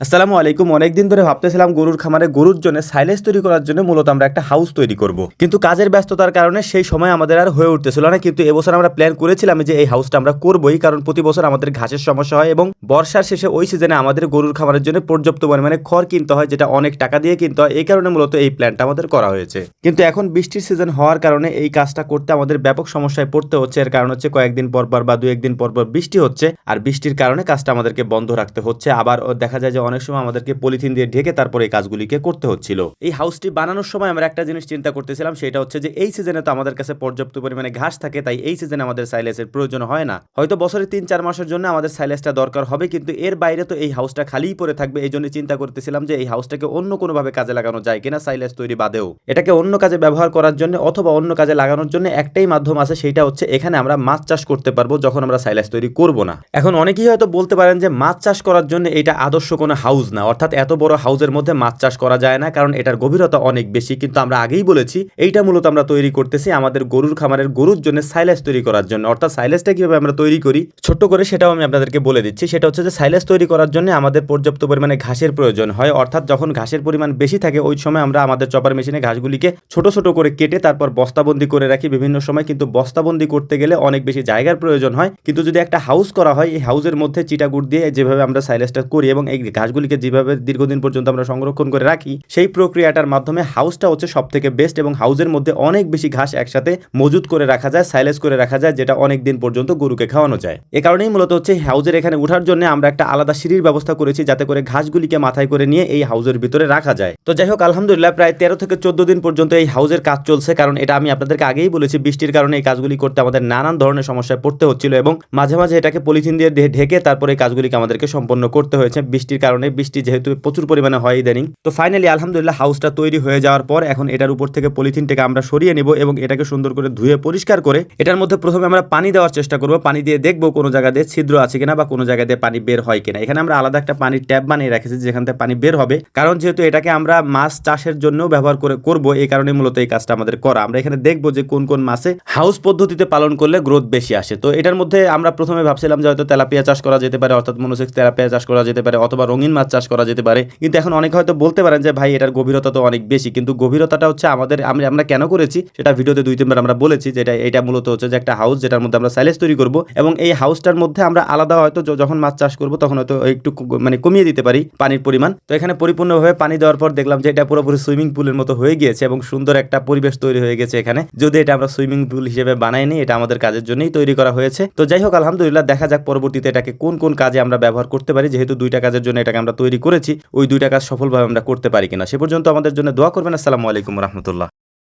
আসসালামু আলাইকুম। অনেকদিন ধরে ভাবতেছিলাম গরুর খামারে গরুর জন্য সাইলেজ তৈরি করার জন্য মূলত আমরা একটা হাউস তৈরি করব। কিন্তু কাজের ব্যস্ততার কারণে সেই সময় আমাদের আর হয়ে উঠতেছিল না। কিন্তু এবছর আমরা প্ল্যান করেছিলাম যে এই হাউসটা আমরা করবই, কারণ প্রতি বছর আমাদের ঘাসের সমস্যা হয় এবং বর্ষার শেষে ওই সিজনে আমাদের গরুর খামারের জন্য পর্যাপ্ত পরিমাণে খড় কিনতে হয়, যেটা অনেক টাকা দিয়ে কিনতে হয়। এই কারণে মূলত এই প্ল্যানটা আমাদের করা হয়েছে। কিন্তু এখন বৃষ্টির সিজন হওয়ার কারণে এই কাজটা করতে আমাদের ব্যাপক সমস্যায় পড়তে হচ্ছে। এর কারণ হচ্ছে কয়েকদিন পর পর বা দু একদিন পর পর বৃষ্টি হচ্ছে। আর বৃষ্টির কারণে কাজটা আমাদেরকে বন্ধ রাখতে হচ্ছে। আবার দেখা যায় যে অনেক সময় আমাদেরকে পলিথিন দিয়ে ঢেকে তারপরে এই কাজগুলিকে করতে হচ্ছিল। এই হাউসটি বানানোর সময় আমরা একটা জিনিস চিন্তা করতেছিলাম, সেটা হচ্ছে যে এই সিজনে তো আমাদের কাছে পর্যাপ্ত পরিমাণে ঘাস থাকে, তাই এই সিজনে আমাদের সাইলেসের প্রয়োজন হয় না। হয়তো বছরে তিন চার মাসের জন্য আমাদের সাইলেসটা দরকার হবে, কিন্তু এর বাইরে তো এই হাউসটা খালিই পড়ে থাকবে, এই জন্য চিন্তা করতেছিলাম যে এই হাউসটাকে অন্য কোনোভাবে কাজে লাগানো যায় কিনা সাইলেস তৈরি বাদেও। এটাকে অন্য কাজে ব্যবহার করার জন্য অথবা অন্য কাজে লাগানোর জন্য একটাই মাধ্যম আছে, সেটা হচ্ছে এখানে আমরা মাছ চাষ করতে পারব যখন আমরা সাইলেস তৈরি করব না। এখন অনেকেই হয়তো বলতে পারেন যে মাছ চাষ করার জন্য এটা আদর্শ কোনো হাউস না। অর্থাৎ এত বড় হাউসের মধ্যে মাছ চাষ করা যায় না, কারণ এটার গভীরতা অনেক বেশি। কিন্তু আমরা আগেই বলেছি, এইটা মূলত আমরা তৈরি করতেছি আমাদের গরুর খামারের গরুর জন্য সাইলেস তৈরি করার জন্য। অর্থাৎ সাইলেসটা কীভাবে আমরা তৈরি করি, ছোট্ট করে সেটাও আমি আপনাদেরকে বলে দিচ্ছি। সেটা হচ্ছে যে সাইলেস তৈরি করার জন্য আমাদের পর্যাপ্ত পরিমাণে ঘাসের প্রয়োজন হয়। অর্থাৎ যখন ঘাসের পরিমাণ বেশি থাকে, ওই সময় আমরা আমাদের চপার মেশিনে ঘাসগুলিকে ছোট ছোট করে কেটে তারপর বস্তাবন্দি করে রাখি বিভিন্ন সময়। কিন্তু বস্তাবন্দি করতে গেলে অনেক বেশি জায়গার প্রয়োজন হয়। কিন্তু যদি একটা হাউস করা হয়, এই হাউসের মধ্যে চিটাগুড় দিয়ে যেভাবে আমরা সাইলেসটা করি এবং এই ঘাসগুলিকে যেভাবে দীর্ঘদিন পর্যন্ত আমরা সংরক্ষণ করে রাখি, সেই প্রক্রিয়াটার মাধ্যমে হাউসটা হচ্ছে সব থেকে বেস্ট এবং হাউসের মধ্যে অনেক বেশি ঘাস একসাথে মজুত করে রাখা যায় সাইলেস করে রাখা যায়, যেটা অনেক দিন পর্যন্ত গরুকে খাওয়ানো যায়। এ কারণেই মূলত হচ্ছে হাউজের এখানে ওঠার জন্য আমরা একটা আলাদা সিঁড়ির ব্যবস্থা করেছি, যাতে করে ঘাসগুলিকে মাথায় করে নিয়ে এই হাউসের ভিতরে রাখা যায়। তো যাই হোক, আলহামদুলিল্লাহ প্রায় তেরো থেকে চোদ্দ দিন পর্যন্ত এই হাউজের কাজ চলছে, কারণ এটা আমি আপনাদেরকে আগেই বলেছি, বৃষ্টির কারণে এই কাজগুলি করতে আমাদের নানান ধরনের সমস্যায় পড়তে হচ্ছিল এবং মাঝে মাঝে এটাকে পলিথিন দিয়ে ঢেকে তারপরে এই কাজগুলিকে আমাদেরকে সম্পন্ন করতে হয়েছে। বৃষ্টির কারণে বৃষ্টি যেহেতু প্রচুর পরিমাণে হয় ইদানিং। তো ফাইনালি আলহামদুলিল্লাহ হাউসটা তৈরি হয়ে যাওয়ার পর এখন এটার উপর থেকে পলিথিনটাকে আমরা সরিয়ে নিব এবং এটাকে সুন্দর করে ধুয়ে পরিষ্কার করে এটার মধ্যে প্রথমে আমরা পানি দেওয়ার চেষ্টা করব। পানি দিয়ে দেখব কোনো জায়গা দিয়ে ছিদ্র আছে কিনা বা কোনো জায়গা দিয়ে পানি বের হয় কিনা। এখানে আমরা আলাদা একটা পানির ট্যাপ বানিয়ে রেখেছি যেখান থেকে পানি বের হবে। কারণ যেহেতু এটাকে আমরা মাছ চাষের জন্য ব্যবহার করে করব, এই কারণে মূলত এই কাজটা আমাদের করা। আমরা এখানে দেখব যে কোন কোন মাছে হাউস পদ্ধতিতে পালন করলে গ্রোথ বেশি আসে। তো এটার মধ্যে আমরা প্রথমে ভাবছিলাম যে হয়তো তেলাপিয়া চাষ করা যেতে পারে, অর্থাৎ মনোসেক্স তেলাপিয়া চাষ করা যেতে পারে অথবা রঙিন মাছ চাষ করা যেতে পারে। কিন্তু এখন অনেকে হয়তো বলতে পারেন যে, ভাই, এটার গভীরতা তো অনেক বেশি। কিন্তু গভীরতাটা হচ্ছে আমাদের আমরা কেন করেছি, সেটা ভিডিওতে দুই, তিনবার আমরা বলেছি যেটা এটা এটা মূলত হচ্ছে যে, একটা হাউস যেটার মধ্যে আমরা সাইলেজ তৈরি করব এবং এই হাউসটার মধ্যে আমরা আলাদা হয়তো যখন মাছ চাষ করব, তখন হয়তো একটু মানে কমিয়ে দিতে পারি পানির পরিমাণ। তো এখানে পরিপূর্ণভাবে পানি দেওয়ার পর দেখলাম যে, এটা পুরোপুরি সুইমিং পুলের মতো হয়ে গিয়েছে এবং সুন্দর একটা পরিবেশ তৈরি হয়ে গেছে এখানে। যদি এটা আমরা সুইমিং পুল হিসেবে বানাইনি এটা আমাদের কাজের জন্যই তৈরি করা হয়েছে। তো যাই হোক, আলহামদুলিল্লাহ, দেখা যাক পরবর্তীতে এটাকে কোন কোন কাজে আমরা ব্যবহার করতে পারি। যেহেতু দুইটা কাজের জন্য এটাকে আমরা তৈরি করেছি, ওই দুইটা কাজ সফলভাবে আমরা করতে পারি কিনা সে পর্যন্ত আমাদের জন্য দোয়া করবেন। আসসালামু আলাইকুম রহমতুল্লাহ।